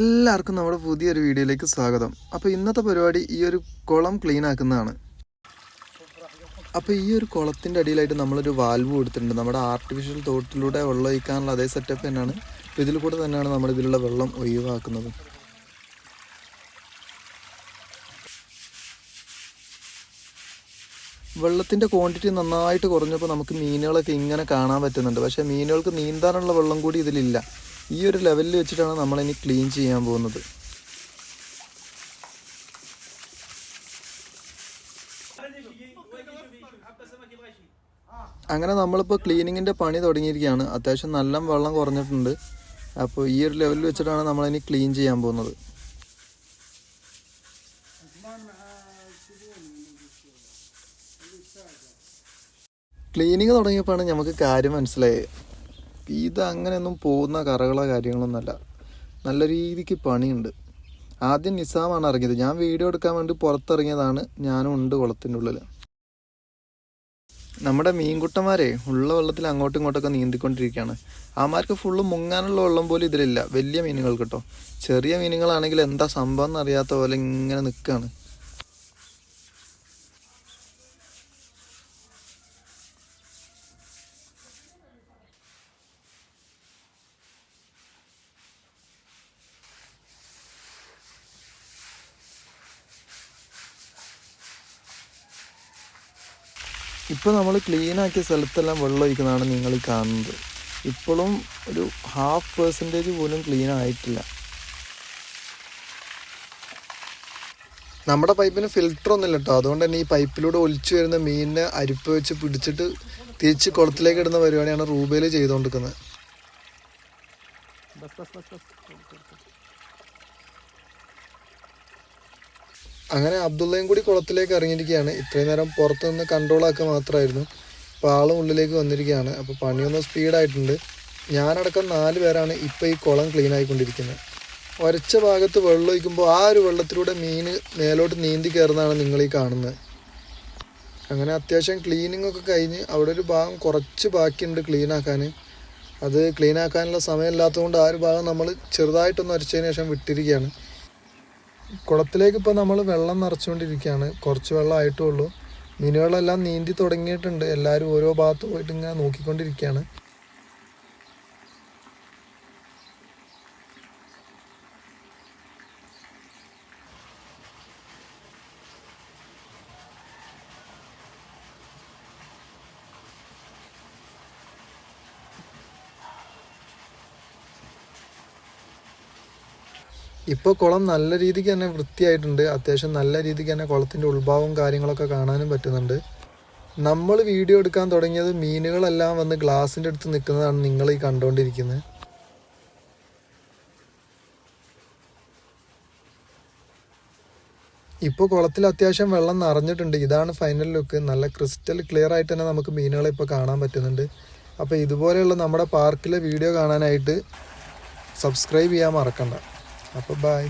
എല്ലാവർക്കും നമ്മുടെ പുതിയൊരു വീഡിയോയിലേക്ക് സ്വാഗതം. അപ്പോൾ ഇന്നത്തെ പരിപാടി ഈ ഒരു കുളം ക്ലീൻ ആക്കുന്നതാണ്. അപ്പോൾ ഈ ഒരു കുളത്തിന്റെ അടിയിലായിട്ട് നമ്മളൊരു വാൽവ് കൊടുത്തിട്ടുണ്ട്. നമ്മുടെ ആർട്ടിഫിഷ്യൽ തോട്ടിലൂടെ വെള്ളം ഒഴിക്കാനുള്ള അതേ സെറ്റപ്പ് തന്നെയാണ്. അപ്പോൾ ഇതിൽ കൂടെ തന്നെയാണ് നമ്മൾ ഇതിലുള്ള വെള്ളം ഒഴിവാക്കുന്നത്. വെള്ളത്തിന്റെ ക്വാണ്ടിറ്റി നന്നായിട്ട് കുറഞ്ഞപ്പോൾ നമുക്ക് മീനുകളൊക്കെ ഇങ്ങനെ കാണാൻ പറ്റുന്നുണ്ട്. പക്ഷേ മീനുകൾക്ക് നീന്താനുള്ള വെള്ളം കൂടി ഇതിലില്ല. ഈ ഒരു ലെവലിൽ വെച്ചിട്ടാണ് നമ്മളിനി ക്ലീൻ ചെയ്യാൻ പോകുന്നത്. അങ്ങനെ നമ്മളിപ്പോൾ ക്ലീനിങ്ങിന്റെ പണി തുടങ്ങിയിരിക്കുകയാണ്. അത്യാവശ്യം നല്ല വെള്ളം കുറഞ്ഞിട്ടുണ്ട്. അപ്പോൾ ഈ ഒരു ലെവലിൽ വെച്ചിട്ടാണ് നമ്മളിനി ക്ലീൻ ചെയ്യാൻ പോകുന്നത്. ക്ലീനിങ് തുടങ്ങിയപ്പോഴാണ് നമുക്ക് കാര്യം മനസ്സിലായത്. ഇത് അങ്ങനെയൊന്നും പോകുന്ന കറകളോ കാര്യങ്ങളൊന്നുമല്ല. നല്ല രീതിക്ക് പണിയുണ്ട്. ആദ്യം നിസാമാണ് ഇറങ്ങിയത്. ഞാൻ വീഡിയോ എടുക്കാൻ വേണ്ടി പുറത്തിറങ്ങിയതാണ്. ഞാനും ഉണ്ട് കുളത്തിന്റെ ഉള്ളിൽ നമ്മുടെ മീൻകുട്ടന്മാരെ ഉള്ള വെള്ളത്തിൽ അങ്ങോട്ടും ഇങ്ങോട്ടൊക്കെ നീന്തിക്കൊണ്ടിരിക്കുകയാണ്. ആമാർക്ക് ഫുള്ള് മുങ്ങാനുള്ള വെള്ളം പോലും ഇതിലില്ല. വലിയ മീനുകൾ കേട്ടോ ചെറിയ മീനുകളാണെങ്കിൽ എന്താ സംഭവം എന്നറിയാത്ത പോലെ ഇങ്ങനെ നിൽക്കുകയാണ്. ഇപ്പോൾ നമ്മൾ ക്ലീനാക്കിയ സ്ഥലത്തെല്ലാം വെള്ളം ഒഴിക്കുന്നതാണ് നിങ്ങൾ കാണുന്നത്. ഇപ്പോഴും ഒരു ഹാഫ് പേഴ്സന്റേജ് പോലും ക്ലീൻ ആയിട്ടില്ല. നമ്മുടെ പൈപ്പിന് ഫിൽറ്റർ ഒന്നുമില്ല കേട്ടോ അതുകൊണ്ട് തന്നെ ഈ പൈപ്പിലൂടെ ഒലിച്ചു വരുന്ന മീനിനെ അരിപ്പ് വെച്ച് പിടിച്ചിട്ട് തിരിച്ച് കുളത്തിലേക്ക് ഇടുന്ന പരിപാടിയാണ് റൂബയിൽ ചെയ്തുകൊണ്ടിരിക്കുന്നത് അങ്ങനെ അബ്ദുള്ളയും കൂടി കുളത്തിലേക്ക് ഇറങ്ങിയിരിക്കുകയാണ്. ഇത്രയും നേരം പുറത്തു നിന്ന് കൺട്രോൾ ആക്കുക മാത്രമായിരുന്നു. അപ്പോൾ ആളും ഉള്ളിലേക്ക് വന്നിരിക്കുകയാണ്. അപ്പോൾ പണിയൊന്ന് സ്പീഡായിട്ടുണ്ട് ഞാനടക്കം നാല് പേരാണ് ഇപ്പോൾ ഈ കുളം ക്ലീൻ ആയിക്കൊണ്ടിരിക്കുന്നത്. ഒരച്ച ഭാഗത്ത് വെള്ളം ഒഴിക്കുമ്പോൾ ആ ഒരു വെള്ളത്തിലൂടെ മീൻ മേലോട്ട് നീന്തി കയറുന്നതാണ് നിങ്ങൾ ഈ കാണുന്നത്. അങ്ങനെ അത്യാവശ്യം ക്ലീനിങ് ഒക്കെ കഴിഞ്ഞ് അവിടെ ഒരു ഭാഗം കുറച്ച് ബാക്കിയുണ്ട് ക്ലീൻ ആക്കാൻ. അത് ക്ലീൻ ആക്കാനുള്ള സമയമില്ലാത്തതുകൊണ്ട് ആ ഒരു ഭാഗം നമ്മൾ ചെറുതായിട്ടൊന്ന് അരച്ചതിന് ശേഷം വിട്ടിരിക്കുകയാണ്. കുളത്തിലേക്ക് ഇപ്പോൾ നമ്മൾ വെള്ളം നിറച്ചുകൊണ്ടിരിക്കുകയാണ്. കുറച്ച് വെള്ളം ആയിട്ടേ ഉള്ളൂ മീനുകളെല്ലാം നീന്തി തുടങ്ങിയിട്ടുണ്ട്. എല്ലാവരും ഓരോ ഭാഗത്ത് പോയിട്ട് ഇങ്ങനെ നോക്കിക്കൊണ്ടിരിക്കുകയാണ്. ഇപ്പോൾ കുളം നല്ല രീതിക്ക് തന്നെ വൃത്തിയായിട്ടുണ്ട്. അത്യാവശ്യം നല്ല രീതിക്ക് തന്നെ കുളത്തിന്റെ ഉത്ഭാവവും കാര്യങ്ങളൊക്കെ കാണാനും പറ്റുന്നുണ്ട്. നമ്മൾ വീഡിയോ എടുക്കാൻ തുടങ്ങിയത് മീനുകളെല്ലാം വന്ന് ഗ്ലാസിന്റെ അടുത്ത് നിൽക്കുന്നതാണ് നിങ്ങൾ ഈ കണ്ടുകൊണ്ടിരിക്കുന്നത്. ഇപ്പോൾ കുളത്തിൽ അത്യാവശ്യം വെള്ളം നിറഞ്ഞിട്ടുണ്ട്. ഇതാണ് ഫൈനൽ ലുക്ക് നല്ല ക്രിസ്റ്റൽ ക്ലിയർ ആയിട്ട് തന്നെ നമുക്ക് മീനുകളെ ഇപ്പോൾ കാണാൻ പറ്റുന്നുണ്ട്. അപ്പോൾ ഇതുപോലെയുള്ള നമ്മുടെ പാർക്കിലെ വീഡിയോ കാണാനായിട്ട് സബ്സ്ക്രൈബ് ചെയ്യാൻ മറക്കണ്ട. അപ്പോൾ ബായ്